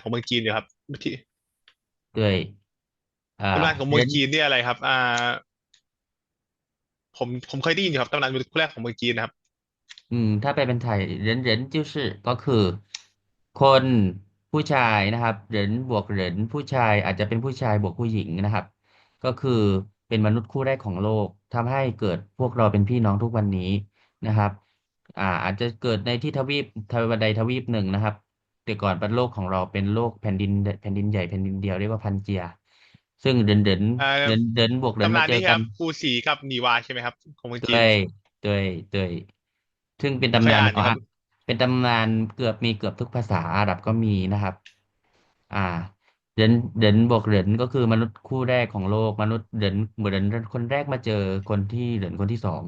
ของเมืองจีนอยู่ครับที่ด้วยอ่าตำนานของเหรียญเมืองจีนเนี่ยอะไรครับ อ่า ผมผมเคยได้ยินอยู่ครับตำนานคู่แรกของเมืองจีนนะครับ อืม ถ้าไปเป็นไทยเหรียญเหรียญจิ้วซื่อก็คือ คนผู้ชายนะครับเหรียญบวกเหรียญผู้ชายอาจจะเป็นผู้ชายบวกผู้หญิงนะครับ ก็คือเป็นมนุษย์คู่แรกของโลกทำให้เกิดพวกเราเป็นพี่น้องทุกวันนี้นะครับ อ่า อาจจะเกิดในที่ทวีปทวใดทวีปหนึ่งนะครับ แต่ก่อนเป็นโลกของเราเป็นโลกแผ่นดินแผ่นดินใหญ่แผ่นดินเดียวเรียกว่าพันเจีย ซึ่งเหรียญเหรียญอ่เหรียญาเหรียญบวกเหรียญตำมาเจอกันนานนี้ครับปูสีกับนีวาใช่ไหมครับ ของเมืองจีนด้วยด้วยด้วยซึ่งเป็นผมเคยตำนานของอะอ่านอยู่ครับเป็นตำนานเกือบมีเกือบทุกภาษาอาหรับก็มีนะครับ อ่า เดินเดินบวกเดินก็คือมนุษย์คู่แรกของโลกมนุษย์เดินเหมือนเดินคนแรกมาเจอคนที่เดินคนที่สอง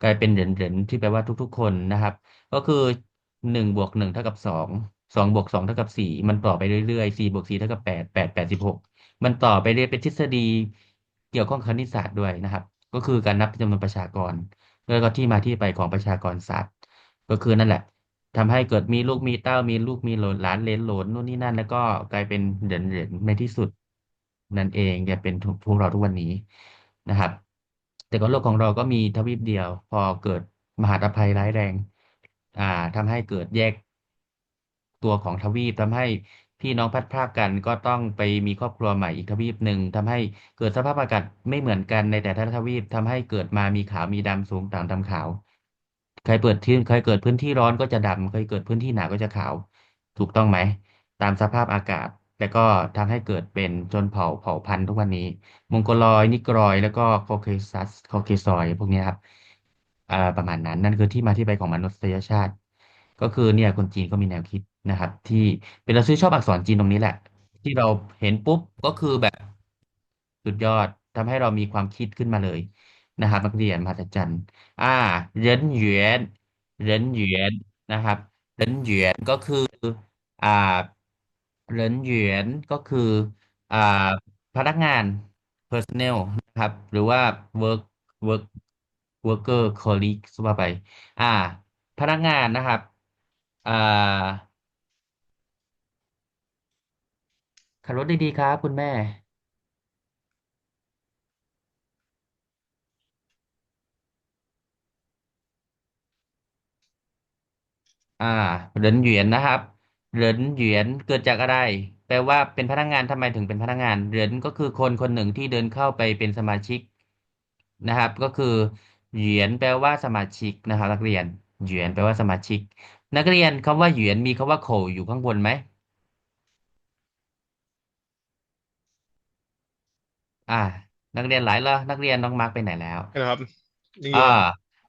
กลายเป็นเดินเดินที่แปลว่าทุกๆคนนะครับ ก็คือหนึ่งบวกหนึ่งเท่ากับสอง สองบวกสองเท่ากับสี่มันต่อไปเรื่อยๆสี่บวกสี่เท่ากับแปดแปดแปดสิบหกมันต่อไปเรื่อยเป็นทฤษฎีเกี่ยวข้องคณิตศาสตร์ด้วยนะครับ ก็คือการนับจำนวนประชากรแล้วก็ที่มาที่ไปของประชากรสัตว์ก็คือนั่นแหละทำให้เกิดมีลูกมีเต้ามีลูกมีหลานหลานเหลนโหลนนู่นนี่นั่น แล้วก็กลายเป็นเหรินเหรินในที่สุด นั่นเองจะเป็นพวกเราทุกวันนี้นะครับ แต่ก็โลกของเราก็มีทวีปเดียว พอเกิดมหาภัยร้ายแรง อ่าทำให้เกิดแยก ตัวของทวีปทำให้พี่น้องพัดพรากกันก็ต้องไปมีครอบครัวใหม่อีกทวีปหนึ่งทำให้เกิดสภาพอากาศไม่เหมือนกันในแต่ละทวีปทำให้เกิดมามีขาวมีดำสูงต่ำดำขาว ใครเปิดที่ใครเกิดพื้นที่ร้อนก็จะดำใครเกิดพื้นที่หนาวก็จะขาว ถูกต้องไหม ตามสภาพอากาศ แล้วก็ทำให้เกิดเป็นชนเผ่าเผ่าพันธุ์ทุกวันนี้มองโกลอยนิกรอย แล้วก็โคเคซัสโคเคซอย พวกนี้ครับประมาณนั้นนั่นคือที่มาที่ไปของมนุษยชาติ ก็คือเนี่ยคนจีนก็มีแนวคิด นะครับ ที่เป็นเราซื้อชอบอักษรจีนตรงนี้แหละ ที่เราเห็นปุ๊บก็คือแบบสุดยอดทำให้เรามีความคิดขึ้นมาเลยนะครับ นักเรียนมหัศจรรย์อ่าเหรินหยวนเหรินหยวนนะครับเหรินหยวนก็คืออ่าเหรินหยวนก็คืออ่าพนักงาน personnel นะครับ หรือว่า work work worker colleagues ว่าไป อ่า พนักงานนะครับ อ่า ขับรถดีๆครับคุณแม่ อ่า เหรินหยวนนะครับ เหรินหยวนเกิดจากอะไร แปลว่าเป็นพนักงานทำไมถึงเป็นพนักงาน เหรินก็คือคนคนหนึ่งที่เดินเข้าไปเป็นสมาชิกนะครับ ก็คือหยวนแปลว่าสมาชิกนะครับ นักเรียน หยวนแปลว่าสมาชิก นักเรียนคำว่าหยวนมีคำว่าโคอยู่ข้างบนไหม อ่า นักเรียนหลายแล้วนักเรียนน้องมาร์กไปไหนแล้ว นะครับนี่อ่าอยู่ครับ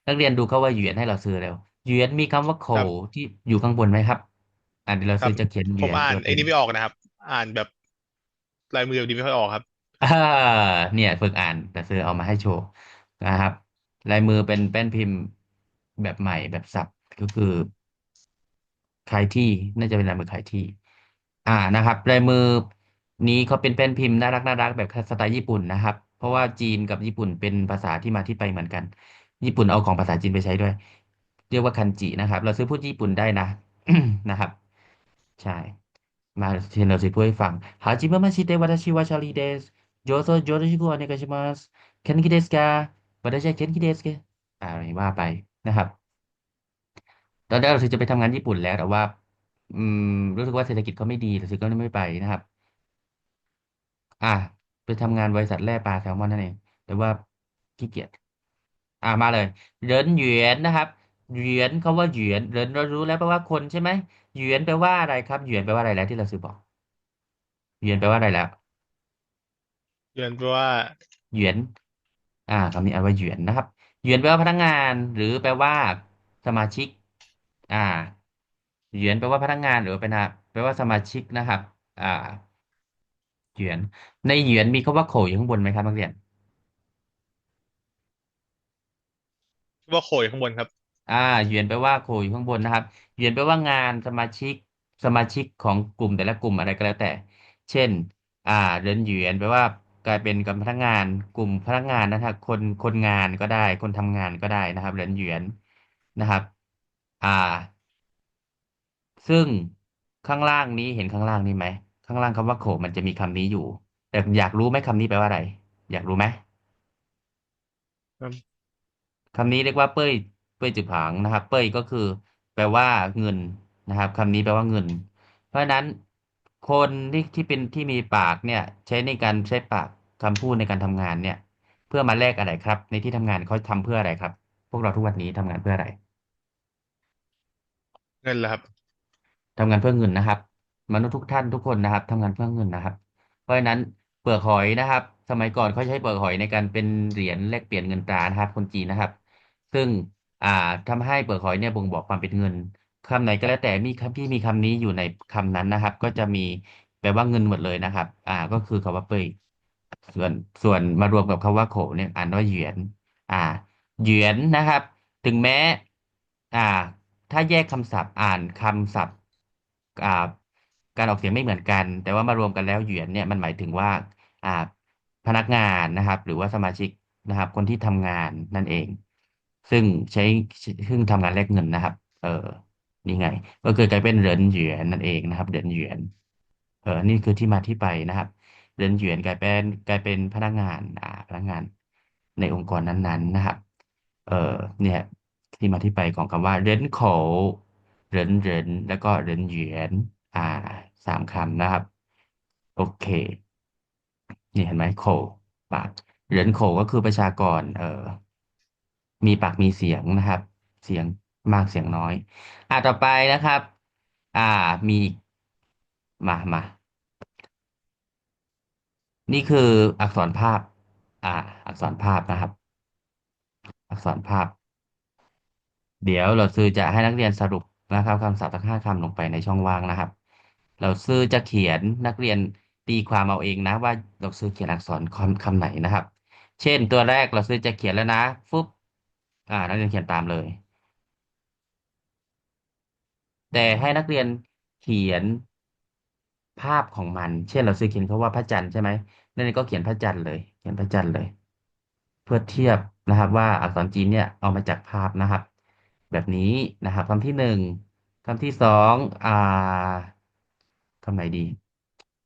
นักเรียนดูเขาว่าเหยียนให้เราซื้อเร็วเหยียนมีคำว่าโคครับ ที่อยู่ข้างบนไหมครับ อ่าเดี๋ยวเราครับ ซื้อจะเขียนเหผมยียนตัวเต็มอ่านไอ้นี่ไม่ออกนะครับ อ่านแบบลายมือแบบนี้ไม่ค่อยออกครับ อ่าเนี่ยฝึกอ่านแต่ซื้อเอามาให้โชว์นะครับ ลายมือเป็นแป้นพิมพ์แบบใหม่แบบสับก็คือคลายที่น่าจะเป็นลายมือคลายที่ อ่านะครับ ลายมือ นี้เขาเป็นแป้นพิมพ์น่ารักน่ารักแบบสไตล์ญี่ปุ่นนะครับ เพราะว่าจีนกับญี่ปุ่นเป็นภาษาที่มาที่ไปเหมือนกัน ญี่ปุ่นเอาของภาษาจีนไปใช้ด้วย เรียกว่าคันจินะครับ เราซื้อพูดญี่ปุ่นได้นะนะครับ ใช่ มาเชนเราซื้อพูดให้ฟังฮาจิมะมาชิเตวาตาชิวาชาลีเดสโยโซโยโรชิโกะอเนกาชิมัสเคนกิเดสกาวาตาชิเคนกิเดสกะอะไรว่าไปนะครับ ตอนแรกเราซื้อจะไปทำงานญี่ปุ่นแล้วแต่ว่า อืม รู้สึกว่าเศรษฐกิจเขาไม่ดีเราซื้อก็ไม่ไปนะครับ อะไปทำงานบริษัทแร่ปลาแซลมอนนั่นเองแต่ว่าขี้เกียจอะมาเลยเหรินหยวนนะครับเหรียญคำว่าเหรียญเหรินเรารู้แล้วแปลว่าคนใช่ไหมเหรียญแปลว่าอะไรครับเหรียญแปลว่าอะไรแล้วที่เราซื้อบอกเหรียญแปลว่าอะไรแล้วเรียนเพราะว่าเหรียญอ่าคำนี้อ่านว่าเหรียญนะครับเหรียญแปลว่าพนักงาน หรือแปลว่าสมาชิก อ่าเหรียญแปลว่าพนักงาน หรือเป็นอะแปลว่าสมาชิกนะครับ อ่าเหรียญในเหรียญมีคำว่าโขอยู่ข้างบนไหมครับนักเรียน ว่าโขยข้างบนครับ อ่าเหรียญแปลว่าโขอยู่ข้างบนนะครับเหรียญแปลว่างานสมาชิกสมาชิกของกลุ่มแต่ละกลุ่มอะไรก็แล้วแต่ เช่น อ่าเหรียญเหรียญแปลว่ากลายเป็นกับพนักงานกลุ่มพนักงานนะครับคนคนงานก็ได้ คนทำงานก็ได้นะครับเหรียญเหรียญนะครับ อ่า ซึ่งข้างล่างนี้เห็นข้างล่างนี้ไหมข้างล่างคำว่าโขมันจะมีคำนี้อยู่ แต่อยากรู้ไหมคำนี้แปลว่าอะไร อยากรู้ไหมครับคำนี้เรียกว่าเป้ย เป้ยจือผางนะครับ เป้ยก็คือ แปลว่าเงินนะครับคำนี้แปลว่าเงิน เพราะฉะนั้นคนที่ที่เป็นที่มีปากเนี่ย ใช้ในการใช้ปากคำพูดในการทำงานเนี่ย เพื่อมาแลกอะไรครับ ในที่ทำงานเขาทำเพื่ออะไรครับ พวกเราทุกวันนี้ทำงานเพื่ออะไร เงินเหรอครับทำงานเพื่อเงินนะครับ มนุษย์ทุกท่านทุกคนนะครับทำงานเพื่อเงินนะครับ เพราะฉะนั้นเปลือกหอยนะครับ สมัยก่อนเขาใช้เปลือกหอยในการเป็นเหรียญแลกเปลี่ยนเงินตรานะครับ คนจีนนะครับ ซึ่งอ่าทำให้เปลือกหอยเนี่ยบ่งบอกความเป็นเงินคำไหนก็แล้วแต่มีคำที่มีคำนี้อยู่ในคำนั้นนะครับ ก็จะมีแปลว่าเงินหมดเลยนะครับ อ่า ก็คือคำว่าเปยส่วนส่วนมารวมกับคำว่าโขเนี่ยอ่านว่าเหยียน อ่าเหยียนนะครับ ถึงแม้ อ่า ถ้าแยกคำศัพท์อ่านคำศัพท์อ่า การออกเสียงไม่เหมือนกัน แต่ว่ามารวมกันแล้วเหยียนเนี่ยมันหมายถึงว่าอ่าพนักงานนะครับ หรือว่าสมาชิกนะครับ คนที่ทำงานนั่นเอง ซึ่งใช้ซึ่งทำงานแลกเงินนะครับ เออนี่ไง ก็คือกลายเป็นเหรินเหยียนนั่นเองนะครับเหรินเหยียนเออนี่คือที่มาที่ไปนะครับเหรินเหยียนกลายเป็นกลายเป็นพนักงานอ่าพนักงานในองค์กรนั้นๆนะครับ เออเนี่ย ที่มาที่ไปของคำว่าเหรินโขเหรินเหรินแล้วก็เหรินเหยียน อ่าสามคำนะครับ โอเค นี่เห็นไหมโขปากเหรินโขก็คือประชากร เออมีปากมีเสียงนะครับ เสียงมากเสียงน้อย อ่าต่อไปนะครับ อ่ามีมามานี่คืออักษรภาพ อ่า อักษรภาพนะครับ อักษรภาพ เดี๋ยวเราซื้อจะให้นักเรียนสรุปนะครับคำศัพท์ทั้งห้าคำลงไปในช่องว่างนะครับ เราซื้อจะเขียนนักเรียนตีความเอาเองนะ ว่าเราซื้อเขียนอักษรคำคำไหนนะครับ เช่นตัวแรกเราซื้อจะเขียนแล้วนะฟึบอ่านักเรียนเขียนตามเลย แต่ให้นักเรียนเขียนภาพของมัน เช่นเราซื้อเขียนเขาว่าพระจันทร์ใช่ไหมนักเรียนก็เขียนพระจันทร์เลย เขียนพระจันทร์เลย เพื่อเทียบนะครับ ว่าอักษรจีนเนี่ยเอามาจากภาพนะครับ แบบนี้นะครับคำที่หนึ่งคำที่สองอ่า คำไหนดี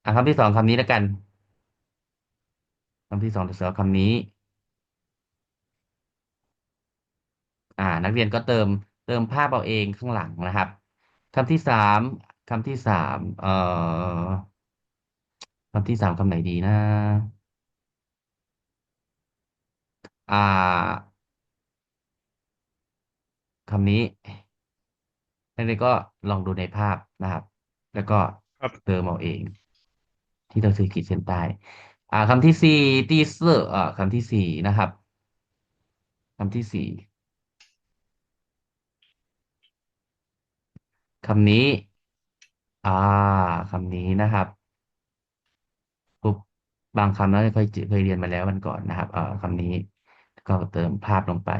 อ่าคำที่สองคำนี้แล้วกันคำที่สองเสือคำนี้ อ่า นักเรียนก็เติมเติมภาพเอาเองข้างหลังนะครับคำที่สามคำที่สามเอ่อคำที่สามคำไหนดีนะ อ่าคำนี้นักเรียนก็ลองดูในภาพนะครับ แล้วก็ ครับเติมเอาเอง ที่เราซื้อขีดเส้นใต้อ่าคำที่สี่ตีเซอร์อ่าคำที่สี่นะครับคำที่สี่คำนี้ อ่าคำนี้นะครับปุ๊บบางคำเราเคยเจอเคยเรียนมาแล้วมันก่อนนะครับเอ่อคำนี้ก็เติมภาพลงไป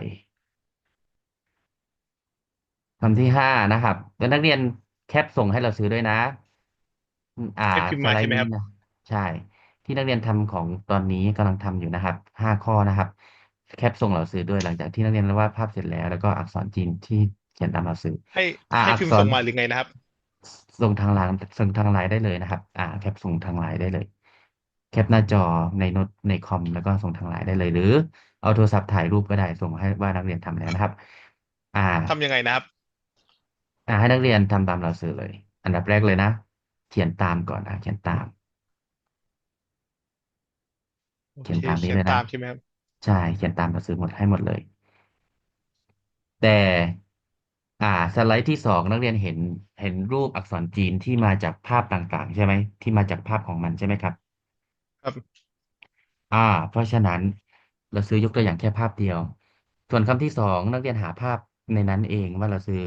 คำที่ห้านะครับนักเรียนแคปส่งให้เราซื้อด้วยนะ อืมอ่าให้พิมพ์สมาใช่ไหมครับไลด์นี้นะใช่ ที่นักเรียนทำของตอนนี้กำลังทำอยู่นะครับห้าข้อนะครับแคปส่งเราซื้อด้วยหลังจากที่นักเรียนวาดภาพเสร็จแล้ว แล้วก็อักษรจีนที่เขียนตามเราซื้อให้อ่าให้อักษรพิมพ์ส่งมาหรือไงนะครับ ส่งทางไลน์ส่งทางไลน์ได้เลยนะครับ อ่า แคปส่งทางไลน์ได้เลย แคปหน้าจอในโน้ตในคอมแล้วก็ส่งทางไลน์ได้เลย หรือเอาโทรศัพท์ถ่ายรูปก็ได้ส่งให้ว่านักเรียนทำแล้วนะครับ อ่า ทำยังไงนะครับ อ่าให้นักเรียนทำตามเราสื่อเลย อันดับแรกเลยนะ เขียนตามก่อนอะเขียนตาม โอเคเขียนตามนี้เขียนเลยนะ ตามใช่ไหมครับใช่ เขียนตามเราสื่อหมดให้หมดเลย แต่ อ่า สไลด์ที่สองนักเรียนเห็นเห็นรูปอักษรจีนที่มาจากภาพต่างๆ ใช่ไหม ที่มาจากภาพของมันใช่ไหมครับ ครับอ่า เพราะฉะนั้นเราซื้อยกตัวอย่างแค่ภาพเดียว ส่วนคำที่สองนักเรียนหาภาพในนั้นเองว่าเราซื้อ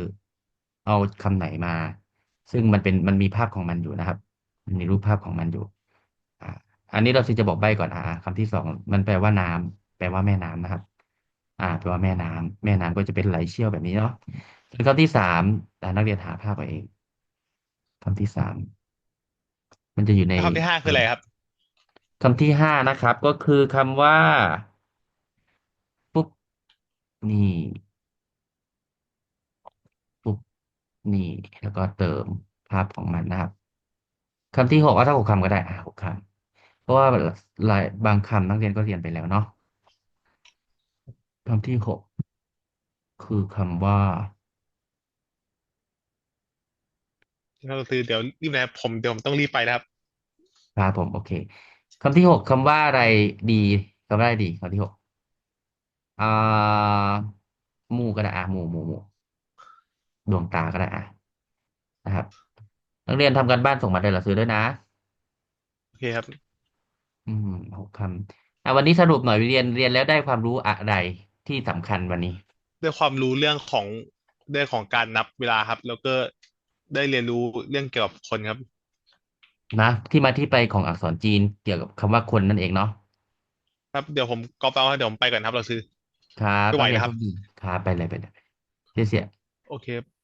เอาคำไหนมา ซึ่งมันเป็นมันมีภาพของมันอยู่นะครับมันมีรูปภาพของมันอยู่ อ่า อันนี้เราจะบอกใบ้ก่อนอ่าคำที่สองมันแปลว่าน้ำแปลว่าแม่น้ำนะครับ อ่า แปลว่าแม่น้ำแม่น้ำก็จะเป็นไหลเชี่ยวแบบนี้เนาะส่วนคำที่สามอ่านักเรียนหาภาพเอาเองคำที่สามมันจะอยู่ในแล้วคำที่ห้าคืออะไรครับคำที่ห้านะครับ ก็คือคำว่าปุ๊บนี่ปุ๊บ นี่แล้วก็เติมภาพของมันนะครับคำที่หกเอาถ้าหกคำก็ได้อะหกคำเพราะว่าหลายบางคำนักเรียนก็เรียนไปแล้วเนาะคำที่หกคือคำว่าเราซื้อเดี๋ยวรีบนะครับผมเดี๋ยวผมต้องรีบไปนะครับครับผมโอเคคำที่หกคำว่าอะไรดีคำว่าอะไรดีคำที่หกอ่าหมู่ก็ได้อะหมู่หมู่หมู่ ดวงตาก็ได้อะนะครับ นักเรียนทำการบ้านส่งมาได้หนังสือด้วยนะโอเคครับ อืมหกคำอะวันนี้สรุปหน่อยเรียนเรียนแล้วได้ความรู้อะไรที่สำคัญวันนี้ด้วยความรู้เรื่องของเรื่องของการนับเวลาครับ แล้วก็ได้เรียนรู้เรื่องเกี่ยวกับคนครับ นะที่มาที่ไปของอักษรจีนเกี่ยวกับคำว่าคนนั่นเองเนาะครับเดี๋ยวผมก็แปลว่าเดี๋ยวผมไปก่อนครับเราซื้อครับไม่ไหวนักเรียนนะครัโชบคดีครับไปเลยไปเลยเสียเสียโอเคครับ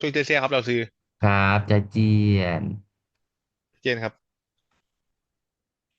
ช่วยเจเซียครับเราซื้อครับใจเจียน เจนครับ